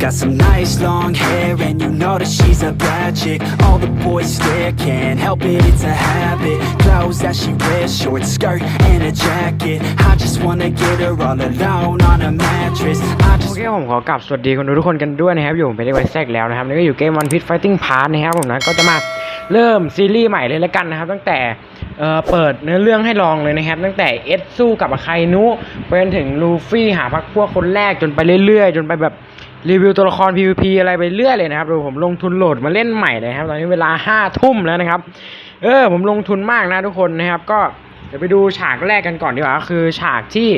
got some nice long hair and you know that she's a bad chick All the boys stare, can't help it, it's a habit Clothes that she wears, short skirt and a jacket I just wanna get her all alone on a mattress I โอ just เคผมขอกลับสวัสดีคนดูทุกคนกันด้วยนะครับ อยู่ผมไปได้ไวแซกแล้วนะครับนี่ก็อยู่เกมวันพิษไฟติ้งพาร์ทนะครับผมนะก็จะมาเริ่มซีรีส์ใหม่เลยแล้วกันนะครับ ตั้งแต่เอ่อเปิดเนื้อเรื่องให้ลองเลยนะครับ ตั้งแต่เอสสู้กับอาไคนุไปจนถึงลูฟี่หาพักพวกคนแรกจนไปเรื่อยๆ จนไปแบบ รีวิวตัวละคร PVP อะไรไปเรื่อยเลยนะครับดูผมลงทุนโหลดมาเล่นใหม่เลยครับ ตอนนี้เวลาห้าทุ่มแล้วนะครับ เออผมลงทุนมากนะทุกคนนะครับ ก็เดี๋ยวไปดูฉากแรกกันก่อนดีกว่าคือฉากที่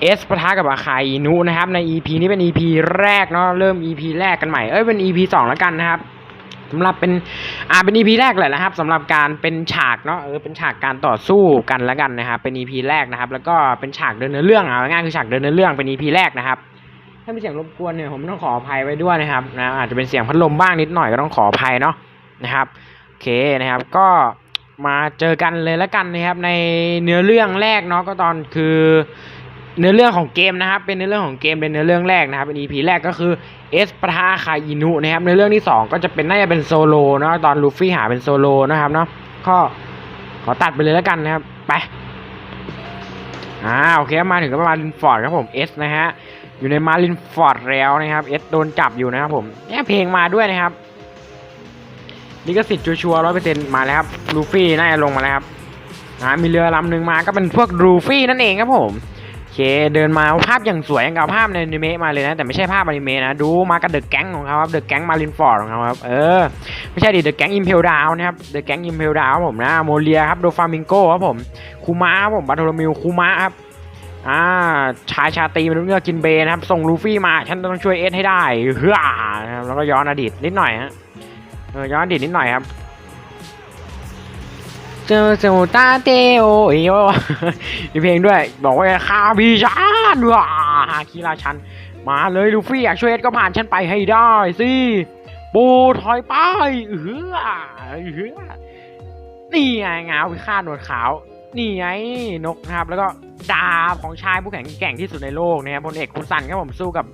เอสปะทะกับอาคาอินุนะครับ ใน EP นี้เป็น EP แรกเนาะเริ่ม EP แรกกันใหม่เอ้ยเป็น EP สองแล้วกันนะครับสำหรับเป็นอ่าเป็น EP แรกแหละนะครับสำหรับการเป็นฉากเนาะเออเป็นฉากการต่อสู้กันแล้วกันนะครับเป็น EP แรกนะครับ แล้วก็เป็นฉากเดินเนื้อเรื่องเอาง่ายคือฉากเดินเนื้อเรื่องเป็น EP แรกนะครับ ถ้ามีเสียงรบกวนเนี่ยผมต้องขออภัยไว้ด้วยนะครับนะอาจจะเป็นเสียงพัดลมบ้างนิดหน่อยก็ต้องขออภัยเนาะนะครับโอเคนะครับก็มาเจอกันเลยแล้วกันนะครับ ในเนื้อเรื่องแรกเนาะก็ตอนคือ เนื้อเรื่องของเกมนะครับ เป็นเนื้อเรื่องของเกมเป็นเนื้อเรื่องแรกนะครับเป็น EP แรกก็คือเอสปะทะคาอินุนะครับในเรื่องที่สองก็จะเป็นน่าจะเป็นโซโลเนาะตอนลูฟี่หาเป็นโซโลนะครับเนาะก็ขอตัดไปเลยแล้วกันนะครับไปอ่าโอเคมาถึงก็มารินฟอร์ดครับผมเอสนะฮะ อยู่ในมารินฟอร์ดแล้วนะครับเอสโดนจับอยู่นะครับผมเนี่ยเพลงมาด้วยนะครับลิขสิทธิ์ชัวร์ร้อยเปอร์เซ็นต์มาแล้วครับลูฟี่น่าจะลงมาแล้วครับอ่ามีเรือลำหนึ่งมาก็เป็นพวกลูฟี่นั่นเองครับผมโอเคเดินมาภาพอย่างสวยอย่างกับภาพในอนิเมะมาเลยนะ แต่ไม่ใช่ภาพอนิเมะนะ ดูมากับเดอะแก๊งของเขาครับเดอะแก๊งมารินฟอร์ดของเขาครับเออไม่ใช่ดิเดอะแก๊งอิมเพลดาวนะครับเดอะแก๊งอิมเพลดาวผมนะโมเลียครับโดฟามิงโกครับผมคูมะครับผมบัตโทโลมิวคูมะครับ อ่าชายชาตีมันเลือกกินเบนะครับ ส่งลูฟี่มาฉันต้องช่วยเอสให้ได้เฮ้อนะครับแล้วก็ย้อนอดีตนิดหน่อยฮะเออย้อนอดีตนิดหน่อยครับเจอเจอตาเตโอเอยมีเพลงด้วย บอกว่าคาบิชานว้าฮาคิราชัน มาเลยลูฟี่อยากช่วยเอสก็ผ่านฉันไปให้ได้สิปูถอยไปเออเออนี่ไงเงาพิฆาตหนวดขาว นี่ไงนกนะครับแล้วก็ ดาบของชายผู้แข็งแกร่งที่สุดในโลกนะครับพลเอกคุณสันครับผมสู้กับ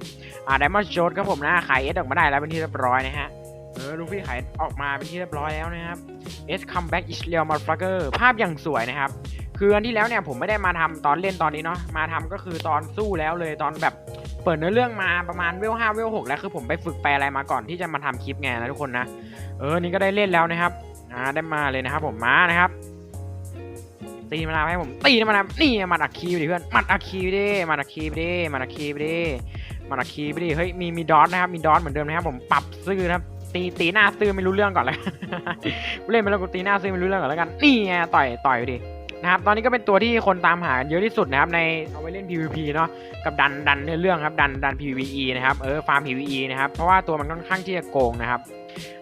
อ่าไดมอนด์โจดครับผมนะขายเอสออกมาได้แล้วเป็นที่เรียบร้อยนะฮะเออลูฟี่ขายออกมาเป็นที่เรียบร้อยแล้วนะครับเอสคัมแบ็กอิสเรียลมาฟลักเกอร์ภาพอย่างสวยนะครับ คืออันที่แล้วเนี่ยผมไม่ได้มาทำตอนเล่นตอนนี้เนาะมาทำก็คือตอนสู้แล้วเลยตอนแบบเปิดเนื้อเรื่องมาประมาณเวลห้าเวลหกแล้วคือผมไปฝึกแปลอะไรมาก่อนที่จะมาทำคลิปไงนะทุกคนนะเออนี่ก็ได้เล่นแล้วนะครับอ่าได้มาเลยนะครับผมมานะครับ ตีมานาให้ผมตีมานานี่มาดักคีไปดิเพื่อนมาดักคีไปดิมาดักคีไปดิมาดักคีดิมาดักคีไปดิเฮ้ยมีมีดอทนะครับมีดอทเหมือนเดิมนะครับผมปรับซื้อนะครับตีตีหน้าซื้อไม่รู้เรื่องก่อนเลยเล่นไปแล้วกูตีหน้าซื้อไม่รู้เรื่องก่อนแล้วกันนี่ไงต่อยต่อยไปดิ นะครับตอนนี้ก็เป็นตัวที่คนตามหากันเยอะที่สุดนะครับในเอาไว้เล่น PVP เนาะกับดันดันเรื่องครับดันดัน PVE นะครับเออฟาร์ม PVE นะครับเพราะว่าตัวมันค่อนข้างที่จะโกงนะครับ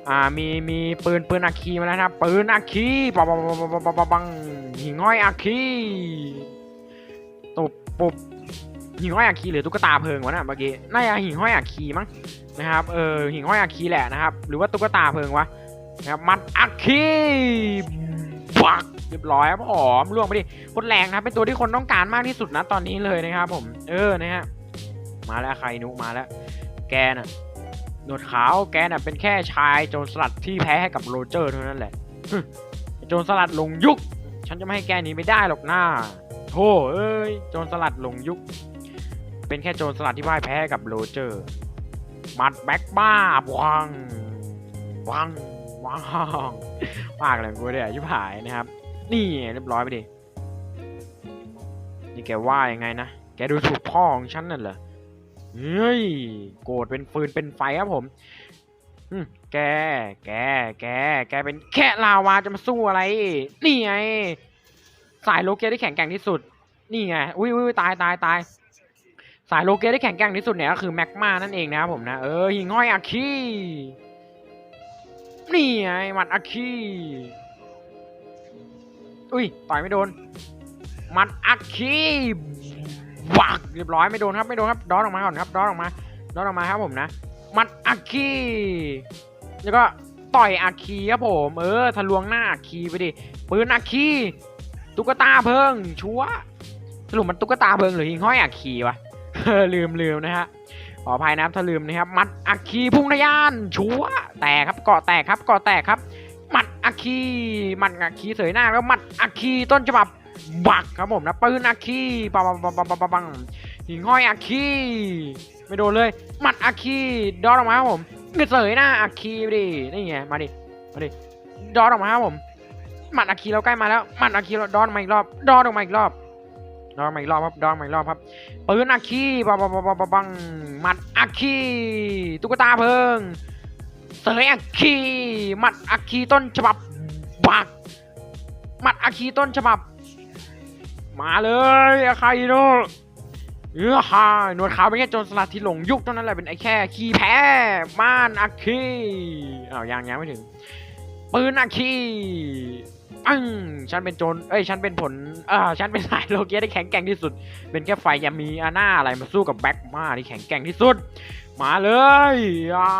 อ่ามีมีปืนปืนอาคีมาแล้วนะครับปืนอาคีปังปังปังปังปังปังปังหิ่งห้อยอาคีตุบปุบหิ่งห้อยอาคีหรือตุ๊กตาเพลิงวะน่ะเมื่อกี้น่าจะหิ่งห้อยอาคีมั้งนะครับเออหิ่งห้อยอาคีแหละนะครับ หรือว่าตุ๊กตาเพลิงวะนะครับมัดอาคีบัก รียบร้อยครับหอมล่วงไปดิโคตรแรงนะครับเป็นตัวที่คนต้องการมากที่สุดนะตอนนี้เลยนะครับผม เออนะฮะมาแล้วใครนุมาแล้ว แกน่ะหนวดขาวแกน่ะเป็นแค่ชายโจรสลัดที่แพ้ให้กับโรเจอร์เท่านั้นแหละโจรสลัดลงยุค ฉันจะไม่ให้แกหนีไม่ได้หรอกน้าโธ่เอ้ยโจรสลัดลงยุค เป็นแค่โจรสลัดที่พ่ายแพ้กับโรเจอร์มัดแบ็กบ้าวังวังวังมากเลยกูเนี่ยชิบหายนะครับ นี่เรียบร้อยไปดิ นี่แกว่ายังไงนะ แกดูถูกพ่อของฉันนั่นเหรอ เฮ้ย โกรธเป็นฟืนเป็นไฟครับผมแก แก แก แกเป็นแค่ลาวาจะมาสู้อะไร นี่ไง สายโลเกที่แข็งแกร่งที่สุด นี่ไง อุ้ยอุ้ยตายตายตาย สายโลเกที่แข็งแกร่งที่สุดเนี่ยก็คือแม็กมานั่นเองนะครับผมนะ เออหิงห้อยอาคีนี่ไงหมัดอาคี อุ้ยต่อยไม่โดน มัดอาคีวักเรียบร้อยไม่โดนครับไม่โดนครับดอนออกมาก่อนครับดอนออกมาดอนออกมาครับผมนะ มัดอาคีแล้วก็ต่อยอาคีครับผมเออทะลวงหน้าอาคีไปดิปืนอาคีตุ๊กตาเพิงชัวสรุปมันตุ๊กตาเพิงหรือหิงห้อยอาคีวะลืมลืมนะฮะขออภัยนะครับถ้าลืมนะครับ มัดอัคคีพุ่งทะยานชัวแตกครับเกาะแตกครับเกาะแตกครับ มัดอัคคีมัดอัคคีเสยหน้าแล้วมัดอัคคีต้นฉบับบักครับผมนะปืนอัคคีปังปังปังปังปังปังปังหิงห้อยอัคคีไม่โดนเลยมัดอัคคีดอดออกมาครับผมเสยหน้าอัคคีไปดินี่ไงมาดิมาดิดอดออกมาครับผมหมัดอาคีเราใกล้มาแล้วหมัดอาคีเราดอมาอีกรอบดอออกมาอีกรอบดอมาอีกรอบครับดอมาอีกรอบครับปืนอาคีปังปังปังปังปังปังหมัดอาคีตุ๊กตาเพิง เสยอาคีหมัดอาคีต้นฉบับบักหมัดอาคีต้นฉบับ มาเลยอาคาอิโนเออฮาหนวดขาวเป็นแค่โจรสลัดที่หลงยุคเท่านั้นแหละเป็นไอ้แค่ขี้แพ้ม่านอาคีอ้าวยังยังไม่ถึงปืนอาคีอังฉันเป็นโจรเอ้ยฉันเป็นผลเอ่าฉันเป็นสายโลเกียที่แข็งแกร่งที่สุด เป็นแค่ไฟยามีอาน่าอะไรมาสู้กับแบ็กมาที่แข็งแกร่งที่สุด มาเลยอ่า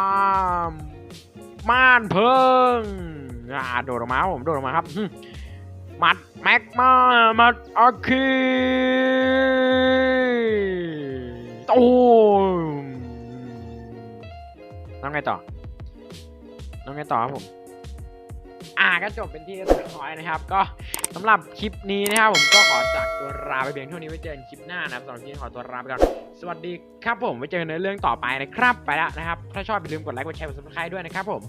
ม่านเพิงอ่าโดดออกมาผมโดดออกมาครับมัดแม็กมามัดอาคีโอ้มแล้วไงต่อแล้วไงต่อครับผมอ่าก็จบเป็นที่เรียบร้อยนะครับ ก็สำหรับคลิปนี้นะครับผมก็ขอจากตัวลาไปเพียงเท่านี้ไว้เจอกันคลิปหน้านะครับสำหรับคลิปนี้ขอตัวลาไปก่อนสวัสดีครับผมไว้เจอกันในเรื่องต่อไปนะครับไปแล้วนะครับ ถ้าชอบอย่าลืมกดไลค์กดแชร์กดซับสไครต์ด้วยนะครับผม